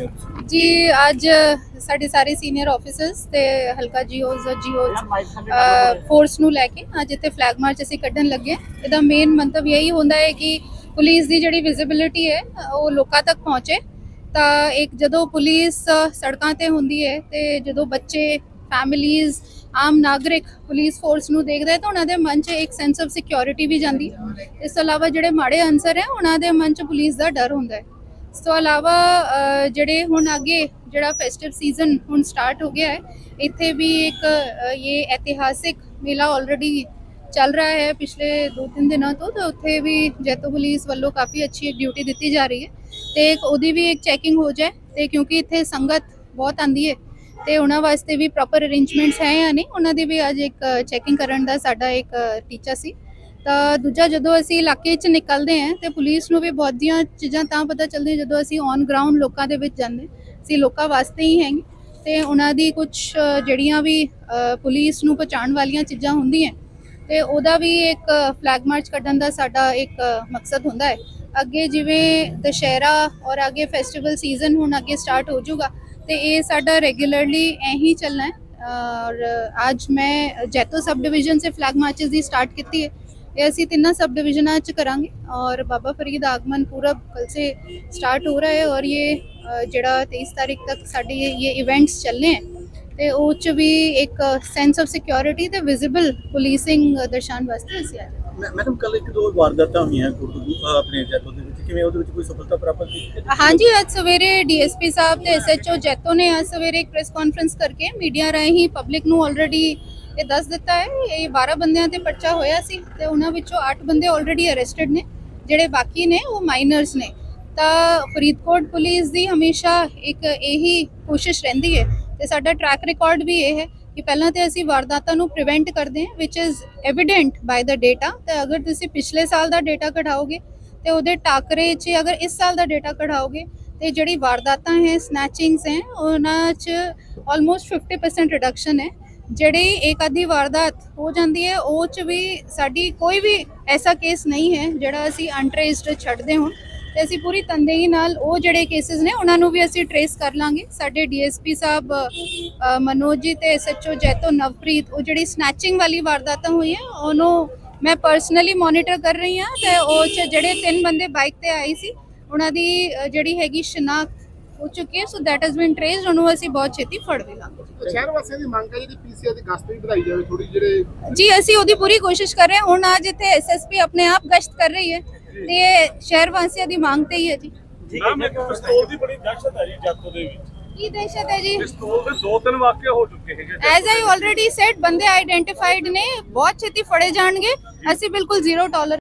ਕਰਦੇ ਹੋ ਜੀ, ਅੱਜ ਸਾਡੇ ਸਾਰੇ ਸੀਨੀਅਰ ਆਫੀਸਰਸ ਤੇ ਹਲਕਾ ਜੀਓਜ਼ ਜੀਓਜ਼ ਫੋਰਸ ਨੂੰ ਲੈ ਕੇ ਅੱਜ ਇੱਥੇ ਫਲੈਗ ਮਾਰਚ ਅਸੀਂ ਕੱਢਣ ਲੱਗੇ ਇਹਦਾ ਮੇਨ ਮੰਤਵ ਇਹੀ ਹੁੰਦਾ ਹੈ ਕਿ ਪੁਲਿਸ ਦੀ ਜਿਹੜੀ ਵਿਜ਼ਿਬਿਲਿਟੀ ਹੈ, ਉਹ ਲੋਕਾਂ ਤੱਕ ਪਹੁੰਚੇ। ਤਾਂ ਇੱਕ ਜਦੋਂ ਪੁਲਿਸ ਸੜਕਾਂ ਤੇ ਹੁੰਦੀ ਹੈ ਤੇ ਜਦੋਂ ਬੱਚੇ ਫੈਮਿਲੀਜ਼ ਆਮ ਨਾਗਰਿਕ ਪੁਲਿਸ ਫੋਰਸ ਨੂੰ ਦੇਖਦਾ ਹੈ ਤਾਂ ਉਹਨਾਂ ਦੇ ਮਨ 'ਚ ਇੱਕ ਸੈਂਸ ਆਫ ਸਿਕਿਉਰਿਟੀ ਵੀ ਜਾਂਦੀ ਹੈ। ਇਸ ਤੋਂ ਇਲਾਵਾ ਜਿਹੜੇ ਮਾੜੇ ਅਨਸਰ ਹੈ, ਉਹਨਾਂ ਦੇ ਮਨ 'ਚ ਪੁਲਿਸ ਦਾ ਡਰ ਹੁੰਦਾ ਹੈ। ਇਸ ਤੋਂ ਇਲਾਵਾ ਜਿਹੜੇ ਹੁਣ ਅੱਗੇ ਜਿਹੜਾ ਫੈਸਟਿਵ ਸੀਜ਼ਨ ਹੁਣ ਸਟਾਰਟ ਹੋ ਗਿਆ ਹੈ, ਇੱਥੇ ਵੀ ਇੱਕ ਇਹ ਇਤਿਹਾਸਿਕ ਮੇਲਾ ਆਲਰੇਡੀ ਚੱਲ ਰਿਹਾ ਹੈ ਪਿਛਲੇ 2-3 ਦਿਨਾਂ ਤੋਂ, ਤੇ ਉੱਥੇ ਵੀ ਜੈਤੋ ਪੁਲਿਸ ਵੱਲੋਂ ਕਾਫੀ ਅੱਛੀ ਇੱਕ ਡਿਊਟੀ ਦਿੱਤੀ ਜਾ ਰਹੀ ਹੈ। ਤੇ ਉਹਦੀ ਵੀ ਇੱਕ ਚੈਕਿੰਗ ਹੋ ਜਾਏ, ਤੇ ਕਿਉਂਕਿ ਇੱਥੇ ਸੰਗਤ ਬਹੁਤ ਆਂਦੀ ਹੈ, ਤੇ ਉਹਨਾਂ ਵਾਸਤੇ ਵੀ ਪ੍ਰੋਪਰ ਅਰੇਂਜਮੈਂਟਸ ਹੈ ਜਾਂ ਨਹੀਂ, ਉਹਨਾਂ ਦੀ ਵੀ ਅੱਜ ਇੱਕ ਚੈਕਿੰਗ ਕਰਨ ਦਾ ਸਾਡਾ ਇੱਕ ਟੀਚਾ ਸੀ। ਤਾਂ ਦੂਜਾ ਜਦੋਂ ਅਸੀਂ ਇਲਾਕੇ 'ਚ ਨਿਕਲਦੇ ਹਾਂ ਤੇ ਪੁਲਿਸ ਨੂੰ ਵੀ ਬਹੁਤੀਆਂ ਚੀਜ਼ਾਂ ਤਾਂ ਪਤਾ ਚੱਲਦੀਆਂ ਜਦੋਂ ਅਸੀਂ ਔਨ ਗਰਾਊਂਡ ਲੋਕਾਂ ਦੇ ਵਿੱਚ ਜਾਂਦੇ ਅਸੀਂ ਲੋਕਾਂ ਵਾਸਤੇ ਹੀ ਹੈਗੇ। ਤੇ ਉਹਨਾਂ ਦੀ ਕੁਝ ਜਿਹੜੀਆਂ ਵੀ ਪੁਲਿਸ ਨੂੰ ਪਛਾਣ ਵਾਲੀਆਂ ਚੀਜ਼ਾਂ ਹੁੰਦੀਆਂ। ਤੇ ਉਹਦਾ ਵੀ ਇੱਕ ਫਲੈਗ ਮਾਰਚ ਕੱਢਣ ਦਾ ਸਾਡਾ ਇੱਕ ਮਕਸਦ ਹੁੰਦਾ ਹੈ। ਅੱਗੇ ਜਿਵੇਂ ਦੁਸ਼ਹਿਰਾ ਔਰ ਅੱਗੇ ਫੈਸਟੀਵਲ ਸੀਜ਼ਨ ਹੁਣ ਅੱਗੇ ਸਟਾਰਟ ਹੋ ਜਾਊਗਾ, ਤੇ ਇਹ ਸਾਡਾ ਰੈਗੂਲਰਲੀ ਐਹੀ ਚੱਲਣਾ ਹੈ। ਔਰ ਅੱਜ ਮੈਂ ਜੈਤੋ ਸਬ ਡਿਵੀਜ਼ਨ ਸੇ ਫਲੈਗ ਮਾਰਚਸ ਦੀ ਸਟਾਰਟ ਕੀਤੀ ਹੈ। ਇਹ ਅਸੀਂ ਤਿੰਨਾਂ सब डिवीजन च करांगे और बाबा फरीद आगमन पूरब कल से स्टार्ट हो रहा है और ये अ, ਜਿਹੜਾ 23 ਤਾਰੀਖ ਤੱਕ ਸਾਡੇ ਇਹ ਇਹ ਇਵੈਂਟਸ ਚੱਲਨੇ ਹੈ ਤੇ ਉਹ ਚ ਵੀ ਇੱਕ ਸੈਂਸ ਆਫ ਸਿਕਿਉਰਿਟੀ ਤੇ ਵਿਜ਼ੀਬਲ ਪੁਲਿਸਿੰਗ ਦਰਸਾਉਣ ਵਾਸਤੇ ਅਸੀਂ ਆਏ ਮੈਂ- ਮੈਡਮ ਕੱਲ ਇੱਕ ਦੋ ਵਾਰਦਾਤਾਂ ਹੋਈਆਂ ਗੁਰਦੁਆਰਾ ਆਪਣੇ ਜੈਤੋ ਦੇ ਵਿੱਚ ਕਿਵੇਂ ਉਹਦੇ ਵਿੱਚ ਕੋਈ ਸਫਲਤਾ ਪ੍ਰਾਪਤ ਕੀਤੀ ਹਾਂਜੀ ਅੱਜ ਸਵੇਰੇ ਡੀਐਸਪੀ ਸਾਹਿਬ ਤੇ ਐਸਐਚਓ ਜੈਤੋ ਨੇ ਅੱਜ ਸਵੇਰੇ ਇੱਕ ਪ੍ਰੈਸ ਕਾਨਫਰੰਸ ਕਰਕੇ ਮੀਡੀਆ ਰਾਹੀਂ ਪਬਲਿਕ ਨੂੰ ਆਲਰੇਡੀ ਇਹ ਦੱਸ ਦਿੱਤਾ ਹੈ, ਇਹ 12 ਬੰਦਿਆਂ ਤੇ ਪਰਚਾ ਹੋਇਆ ਸੀ ਤੇ ਉਹਨਾਂ ਵਿੱਚੋਂ 8 ਬੰਦੇ ਆਲਰੇਡੀ ਅਰੈਸਟਡ ਨੇ, ਜਿਹੜੇ ਬਾਕੀ ਨੇ ਉਹ ਮਾਈਨਰਸ ਨੇ। ਤਾਂ ਫਰੀਦਕੋਟ ਪੁਲਿਸ ਦੀ ਹਮੇਸ਼ਾ ਇੱਕ ਇਹੀ ਕੋਸ਼ਿਸ਼ ਰਹਿੰਦੀ ਹੈ ਤੇ ਸਾਡਾ ਟਰੈਕ ਰਿਕਾਰਡ ਵੀ ਇਹ ਹੈ ਕਿ ਪਹਿਲਾਂ ਤੇ ਅਸੀਂ ਵਾਰਦਾਤਾਂ ਨੂੰ ਪ੍ਰੀਵੈਂਟ ਕਰਦੇ ਹਾਂ which is evident by the data ਤੇ ਅਗਰ ਤੁਸੀਂ ਪਿਛਲੇ ਸਾਲ ਦਾ ਡਾਟਾ ਕਢਾਓਗੇ ਤੇ ਉਹਦੇ ਟਾਕਰੇ 'ਚ ਅਗਰ ਇਸ ਸਾਲ ਦਾ ਡਾਟਾ ਕਢਾਓਗੇ ਤੇ ਜਿਹੜੀ ਵਾਰਦਾਤਾਂ ਹੈ ਸਨੈਚਿੰਗਸ ਹੈ, ਉਹਨਾਂ 'ਚ ਆਲਮੋਸਟ 50% ਰਿਡਕਸ਼ਨ ਹੈ। ਜਿਹੜੀ ਇੱਕ ਅੱਧੀ ਵਾਰਦਾਤ ਹੋ ਜਾਂਦੀ ਹੈ, ਉਹ 'ਚ ਵੀ ਸਾਡੀ ਕੋਈ ਵੀ ਐਸਾ ਕੇਸ ਨਹੀਂ ਹੈ ਜਿਹੜਾ ਅਸੀਂ ਅਨਟ੍ਰੇਸਡ ਛੱਡਦੇ ਹਾਂ ਤੇ ਅਸੀਂ ਪੂਰੀ ਤੰਦੇਹੀ ਨਾਲ ਉਹ ਜਿਹੜੇ ਕੇਸਿਸ ਨੇ, ਉਹਨਾਂ ਨੂੰ ਵੀ ਅਸੀਂ ਟਰੇਸ ਕਰ ਲਾਂਗੇ। ਸਾਡੇ ਡੀਐਸਪੀ ਸਾਹਿਬ ਮਨੋਜ ਜੀ ਤੇ ਐਸਐਚਓ ਜੈਤੋ ਨਵਪ੍ਰੀਤ, ਉਹ ਜਿਹੜੀ ਸਨੈਚਿੰਗ ਵਾਲੀ ਵਾਰਦਾਤਾਂ ਹੋਈਆਂ, ਉਹਨੂੰ ਮੈਂ ਪਰਸਨਲੀ ਮੋਨੀਟਰ ਕਰ ਰਹੀ ਹਾਂ ਤੇ ਉਹ 'ਚ ਜਿਹੜੇ ਤਿੰਨ ਬੰਦੇ ਬਾਈਕ ਤੇ ਆਏ ਸੀ, ਉਹਨਾਂ ਦੀ ਜਿਹੜੀ ਹੈਗੀ ਸ਼ਨਾਖਤ ਹੋ ਚੁੱਕੀ ਹੈ ਸੋ ਦੈਟ ਹੈਜ਼ ਬੀਨ ਟ੍ਰੇਸਡ ਉਹਨੂੰ ਅਸੀਂ ਬਹੁਤ ਛੇਤੀ ਫੜ ਵੀ ਲਾਂਗੇ ਸ਼ਹਿਰ ਵਾਸੀਆਂ ਦੀ ਮੰਗ ਹੈ ਜਿਹੜੀ ਪੀਸੀਆਰ ਦੀ ਗਸ਼ਤ ਵੀ ਵਧਾਈ ਜਾਵੇ ਥੋੜੀ ਜਿਹੜੇ ਜੀ ਅਸੀਂ ਉਹਦੀ ਪੂਰੀ ਕੋਸ਼ਿਸ਼ ਕਰ ਰਹੇ ਹਾਂ। ਹੁਣ ਅੱਜ ਇੱਥੇ ਐਸਐਸਪੀ ਆਪਣੇ ਆਪ ਗਸ਼ਤ ਕਰ ਰਹੀ ਹੈ ਤੇ ਇਹ ਸ਼ਹਿਰ ਵਾਸੀਆਂ ਦੀ ਮੰਗ ਤੇ ਹੀ ਹੈ ਜੀ। ਮੈਮ ਇੱਕ ਪਿਸਤੌਲ ਦੀ ਬੜੀ ਦਹਿਸ਼ਤ ਹੈ ਜੀ ਜੱਤੋ ਦੇ ਵਿੱਚ। ਕੀ ਦਹਿਸ਼ਤ ਹੈ ਜੀ? ਪਿਸਤੌਲ ਦੇ ਦੋ ਤਿੰਨ ਵਾਕਿਆ ਹੋ ਚੁੱਕੇ ਹੈਗੇ ਐਜ਼ ਆਈ ਆਲਰੇਡੀ ਸੈਡ ਬੰਦੇ ਆਈਡੈਂਟੀਫਾਈਡ ਨੇ ਬਹੁਤ ਛੇਤੀ ਫੜੇ ਜਾਣਗੇ। ਅਸੀਂ ਬਿਲਕੁਲ ਜ਼ੀਰੋ ਟੋਲਰ